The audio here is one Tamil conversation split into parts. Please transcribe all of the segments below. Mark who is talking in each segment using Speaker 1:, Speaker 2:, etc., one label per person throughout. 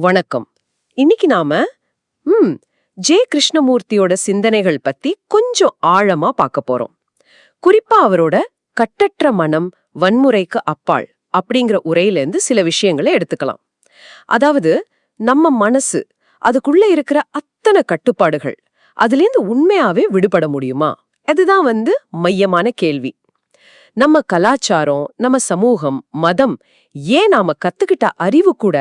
Speaker 1: வணக்கம். இன்னைக்கு நாம ம் ஜே கிருஷ்ணமூர்த்தியோட சிந்தனைகள் பத்தி கொஞ்சம் ஆழமா பார்க்க போறோம். குறிப்பா அவரோட கட்டற்ற மனம் வன்முறைக்கு அப்பால் அப்படிங்கிற உரையிலேருந்து சில விஷயங்களை எடுத்துக்கலாம். அதாவது நம்ம மனசு அதுக்குள்ள இருக்கிற அத்தனை கட்டுப்பாடுகள் அதுலேருந்து உண்மையாவே விடுபட முடியுமா? அதுதான் வந்து மையமான கேள்வி. நம்ம கலாச்சாரம் நம்ம சமூகம் மதம் ஏன் நாம கத்துக்கிட்ட அறிவு கூட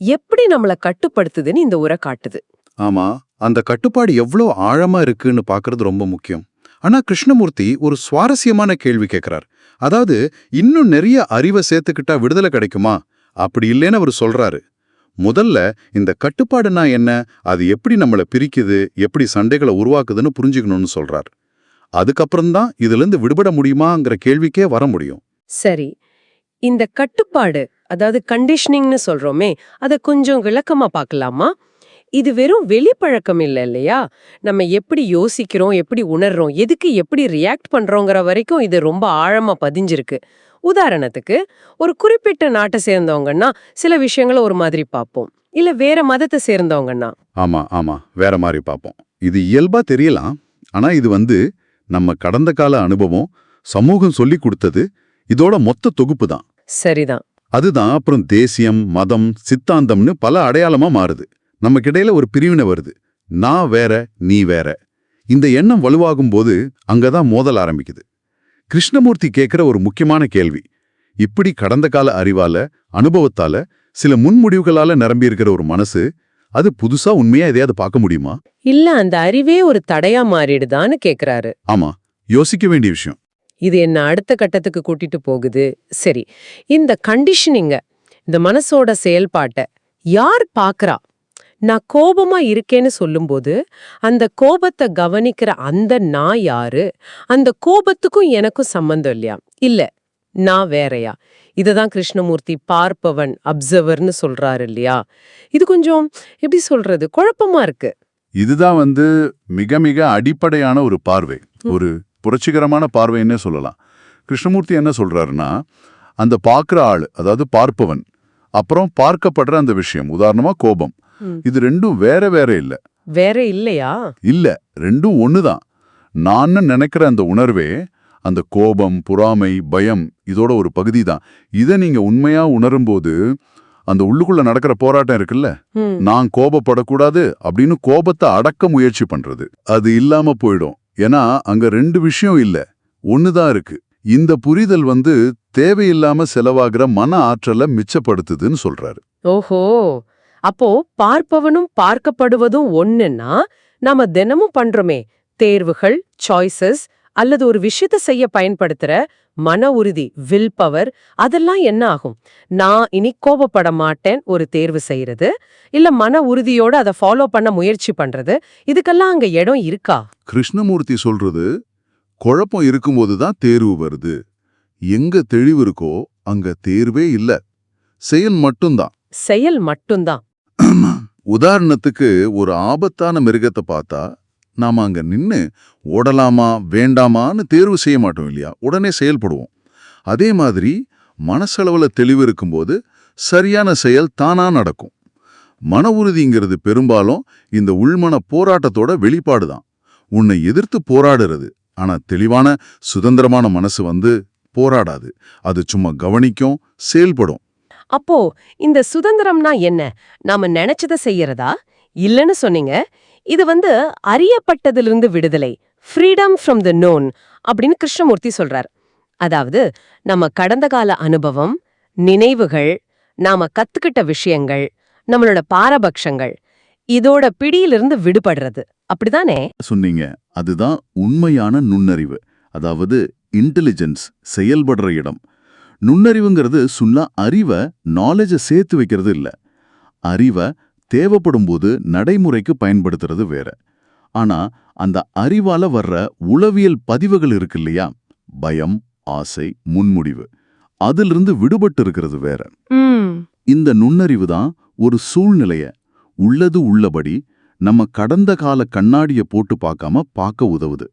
Speaker 1: எப்படி நம்மள கட்டுப்படுத்துதுன்னு இந்த உரை காட்டுது.
Speaker 2: ஆமா அந்த கட்டுப்பாடு எவ்வளோ ஆழமா இருக்குன்னு பாக்குறது ரொம்ப முக்கியம். ஆனா கிருஷ்ணமூர்த்தி ஒரு சுவாரஸ்யமான கேள்வி கேட்கிறார் அதாவது இன்னும் நிறைய அறிவை சேர்த்துக்கிட்டா விடுதலை கிடைக்குமா? அப்படி இல்லைன்னு அவர் சொல்றாரு. முதல்ல இந்த கட்டுப்பாடுனா என்ன? அது எப்படி நம்மளை பிரிக்குது? எப்படி சண்டைகளை உருவாக்குதுன்னு புரிஞ்சுக்கணும்னு சொல்றார். அதுக்கப்புறம்தான் இதிலிருந்து விடுபட முடியுமாங்கிற கேள்விக்கே வர முடியும்.
Speaker 1: சரி. இந்த கட்டுப்பாடு அதாவது கண்டிஷனிங்னு சொல்றோமே அதை கொஞ்சம் விளக்கமா பார்க்கலாமா? இது வெறும் வெளிப்பழக்கம் இல்ல இல்லையா? நம்ம எப்படி யோசிக்கிறோம் எப்படி உணர்றோம் எதுக்கு எப்படி ரியாக்ட் பண்றோங்கிற வரைக்கும் இது ரொம்ப ஆழமா பதிஞ்சிருக்கு. உதாரணத்துக்கு ஒரு குறிப்பிட்ட நாட்டை சேர்ந்தவங்கன்னா சில விஷயங்களை ஒரு மாதிரி பார்ப்போம். இல்ல வேற மதத்தை சேர்ந்தவங்கன்னா.
Speaker 2: ஆமா ஆமா வேற மாதிரி பார்ப்போம். இது இயல்பா தெரியலாம் ஆனா இது வந்து நம்ம கடந்த கால அனுபவம் சமூகம் சொல்லி கொடுத்தது இதோட மொத்த தொகுப்பு தான்.
Speaker 1: சரிதான்.
Speaker 2: அதுதான் அப்புறம் தேசியம் மதம் சித்தாந்தம்னு பல அடையாளமா மாறுது. நமக்கிடையில ஒரு பிரிவினை வருது. நான் வேற நீ வேற. இந்த எண்ணம் வலுவாகும் போது அங்கதான் மோதல் ஆரம்பிக்குது. கிருஷ்ணமூர்த்தி கேட்கிற ஒரு முக்கியமான கேள்வி. இப்படி கடந்த கால அறிவால அனுபவத்தால சில முன்முடிவுகளால நிரம்பி இருக்கிற ஒரு மனசு அது புதுசா உண்மையா எதையாவது பார்க்க முடியுமா?
Speaker 1: இல்ல அந்த அறிவே ஒரு தடையா மாறிடுதான்னு கேக்குறாரு.
Speaker 2: ஆமா யோசிக்க வேண்டிய விஷயம்.
Speaker 1: இது என்ன அடுத்த கட்டத்துக்கு கூட்டிட்டு போகுது? சரி இந்த கண்டிஷனிங்க இந்த மனசோட செயல்பாட்டை யார் பார்க்கறா நான் கோபமா இருக்கேன்னு சொல்லும்போது அந்த கோபத்தை கவனிக்கிற அந்த நான் யாரு? அந்த கோபத்துக்கும் எனக்கும் சம்பந்தம் இல்லையா? இல்ல நான் வேறயா. இததான் கிருஷ்ணமூர்த்தி பார்ப்பவன் அப்சர்வர்னு சொல்றாரு இல்லையா இது கொஞ்சம் எப்படி சொல்றது? குழப்பமா இருக்கு.
Speaker 2: இதுதான் வந்து மிக மிக அடிப்படையான ஒரு பார்வை. ஒரு புரட்சிகரமான பார்வைன்னே சொல்லலாம். கிருஷ்ணமூர்த்தி என்ன சொல்றாருன்னா அந்த பார்க்குற ஆள் அதாவது பார்ப்பவன் அப்புறம் பார்க்கப்படுற அந்த விஷயம் உதாரணமா கோபம். இது ரெண்டும் வேற வேற இல்ல.
Speaker 1: வேற இல்லையா?
Speaker 2: இல்ல ரெண்டும் ஒண்ணுதான். நான் நினைக்கிற அந்த உணர்வே அந்த கோபம் பொறாமை பயம் இதோட ஒரு பகுதி தான் இதை நீங்க உண்மையா உணரும்போது அந்த உள்ளுக்குள்ள நடக்கிற போராட்டம் இருக்குல்ல. நான் கோபப்படக்கூடாது அப்படின்னு கோபத்தை அடக்க முயற்சி பண்றது. அது இல்லாம போயிடும். ஏன்னா அங்க ரெண்டு விஷயம் இல்ல. ஒண்ணுதான் இருக்கு. இந்த புரிதல் வந்து தேவையில்லாம செலவாகிற மன ஆற்றலை மிச்சப்படுத்துதுன்னு சொல்றாரு.
Speaker 1: ஓஹோ! அப்போ பார்ப்பவனும் பார்க்கப்படுவதும் ஒண்ணுன்னா நாம தினமும் பண்றோமே. தேர்வுகள் சாய்ஸஸ் அல்லது ஒரு விஷயத்தை செய்ய பயன்படுத்துற மன உறுதி வில் பவர் அதெல்லாம் என்ன ஆகும்? நான் இனி கோபப்பட மாட்டேன் ஒரு தேர்வு செய்யறது. இல்ல மன உறுதியோட அதை ஃபாலோ பண்ண முயற்சி பண்றது. இதுக்கெல்லாம் அங்க இடம் இருக்கா?
Speaker 2: கிருஷ்ணமூர்த்தி சொல்றது குழப்பம் இருக்கும்போது தான் தேர்வு வருது. எங்க தெளிவு இருக்கோ அங்க தேர்வே இல்ல. செயல் மட்டும்தான்.
Speaker 1: செயல் மட்டும்தான்.
Speaker 2: உதாரணத்துக்கு ஒரு ஆபத்தான மிருகத்தை பார்த்தா நாம அங்க நின்னு ஓடலாமா வேண்டாமான்னு தேர்வு செய்ய மாட்டோம் இல்லையா? உடனே செயல்படுவோம். அதே மாதிரி மனசளவில் தெளிவு இருக்கும்போது சரியான செயல் தானா நடக்கும். மன உறுதிங்கிறது பெரும்பாலும் இந்த உள்மன போராட்டத்தோட வெளிப்பாடு தான். உன்னை எதிர்த்து போராடுறது. ஆனா தெளிவான சுதந்திரமான மனசு வந்து போராடாது. அது சும்மா கவனிக்கும் செயல்படும்.
Speaker 1: அப்போ இந்த சுதந்திரம்னா என்ன? நாம நினைச்சதை செய்யறதா? இல்லைன்னு சொன்னீங்க. இது வந்து அறியப்பட்டதிலிருந்து விடுதலை ஃப்ரீடம் ஃப்ரம் த நோன் அப்படின்னு கிருஷ்ணமூர்த்தி சொல்றார். அதாவது நம்ம கடந்த கால அனுபவம் நினைவுகள் நாம கத்துக்கிட்ட விஷயங்கள் நம்மளோட பாரபட்சங்கள் இதோட பிடியிலிருந்து விடுபடுறது. அப்படிதானே
Speaker 2: சொன்னீங்க. அதுதான் உண்மையான நுண்ணறிவு. அதாவது இன்டெலிஜென்ஸ் செயல்படுற இடம். நுண்ணறிவுங்கிறது சும்மா அறிவை நாலேஜை சேர்த்து வைக்கிறது இல்ல. அறிவை தேவைப்படும் போது நடைமுறைக்கு பயன்படுத்துறது வேற. ஆனா அந்த அறிவால வர்ற உளவியல் பதிவுகள் இருக்கு இல்லையா? பயம் ஆசை முன்முடிவு. அதிலிருந்து விடுபட்டு இருக்கிறது வேற. இந்த நுண்ணறிவு தான் ஒரு சூழ்நிலைய உள்ளது உள்ளபடி நம்ம கடந்த கால கண்ணாடிய போட்டு பார்க்காம பார்க்க உதவுது.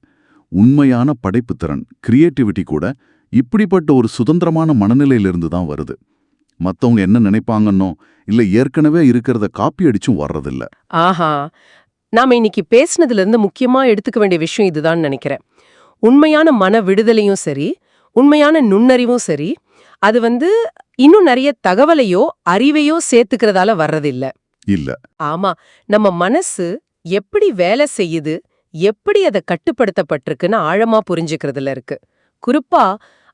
Speaker 2: உண்மையான படைப்புத்திறன் கிரியேட்டிவிட்டி கூட இப்படிப்பட்ட ஒரு சுதந்திரமான மனநிலையிலிருந்து தான் வருது.
Speaker 3: மத்தவங்க என்ன நினைப்பாங்கன்னோ இல்ல ஏற்கனவே இருக்கிறத காப்பி அடிச்சும் வர்றதில்ல.
Speaker 1: ஆஹா. நாம இன்னைக்கு பேசுனதுல இருந்து முக்கியமா எடுத்துக்க வேண்டிய விஷயம் இதுதான் நினைக்கிறேன். உண்மையான மன விடுதலையும் சரி உண்மையான நுண்ணறிவும் சரி அது வந்து இன்னும் நிறைய தகவலையோ அறிவையோ சேர்த்துக்கிறதால வர்றதில்ல.
Speaker 3: இல்ல.
Speaker 1: ஆமா. நம்ம மனசு எப்படி வேலை செய்யுது எப்படி அதை கட்டுப்படுத்தப்பட்டிருக்குன்னு ஆழமா புரிஞ்சுக்கிறதுல இருக்கு. குறிப்பா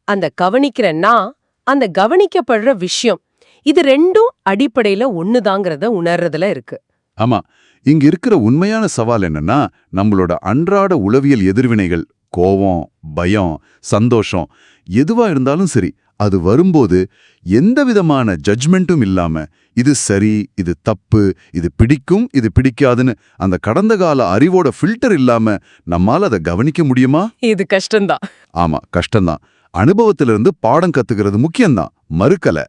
Speaker 1: அந்த கவனிக்கிற நான் அந்த கவனிக்கப்படுற விஷயம் இது ரெண்டும் அடிப்படையில ஒண்ணுதாங்கிறத உணர்றதுல இருக்கு.
Speaker 2: ஆமா இங்க இருக்கிற உண்மையான சவால் என்னன்னா நம்மளோட அன்றாட உளவியல் எதிர்வினைகள் கோவம் பயம் சந்தோஷம் எதுவா இருந்தாலும் சரி அது வரும்போது எந்த விதமான ஜட்ஜ்மெண்ட்டும் இல்லாம இது சரி இது தப்பு இது பிடிக்கும் இது பிடிக்காதுன்னு அந்த கடந்த கால அறிவோட ஃபில்டர் இல்லாம நம்மால அதை கவனிக்க முடியுமா?
Speaker 1: இது கஷ்டம்தான்.
Speaker 2: ஆமா கஷ்டம்தான். அனுபவத்திலிருந்து பாடம் கத்துக்கிறது முக்கியம்தான். மறுக்கல.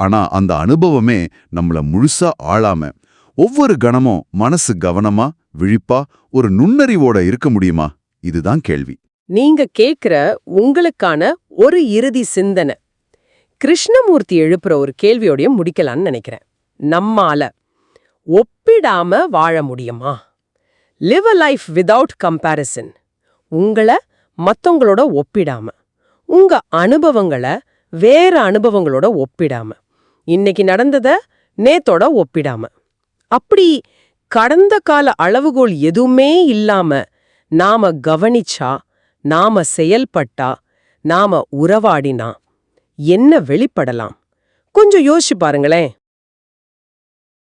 Speaker 2: ஆனா அந்த அனுபவமே நம்மள முழுசா ஆளாம ஒவ்வொரு கணமும் மனசு கவனமா விழிப்பா ஒரு நுண்ணறிவோட இருக்க முடியுமா? இதுதான் கேள்வி.
Speaker 1: நீங்க கேக்குற உங்களுக்கான ஒரு இறுதி சிந்தனை. கிருஷ்ணமூர்த்தி எழுப்புற ஒரு கேள்வியோடய முடிக்கலான்னு நினைக்கிறேன். நம்மால ஒப்பிடாம வாழ முடியுமா? Live a life without comparison உங்கள மத்தவங்களோட ஒப்பிடாம. உங்க அனுபவங்களை வேற அனுபவங்களோட ஒப்பிடாம. இன்னைக்கு நடந்தத நேத்தோட ஒப்பிடாம. அப்படி கடந்த கால அளவுகோல் எதுவுமே இல்லாம நாம கவனிச்சா நாம செயல்பட்டா நாம உறவாடினா என்ன வெளிப்படலாம்? கொஞ்சம் யோசிச்சு பாருங்களேன்.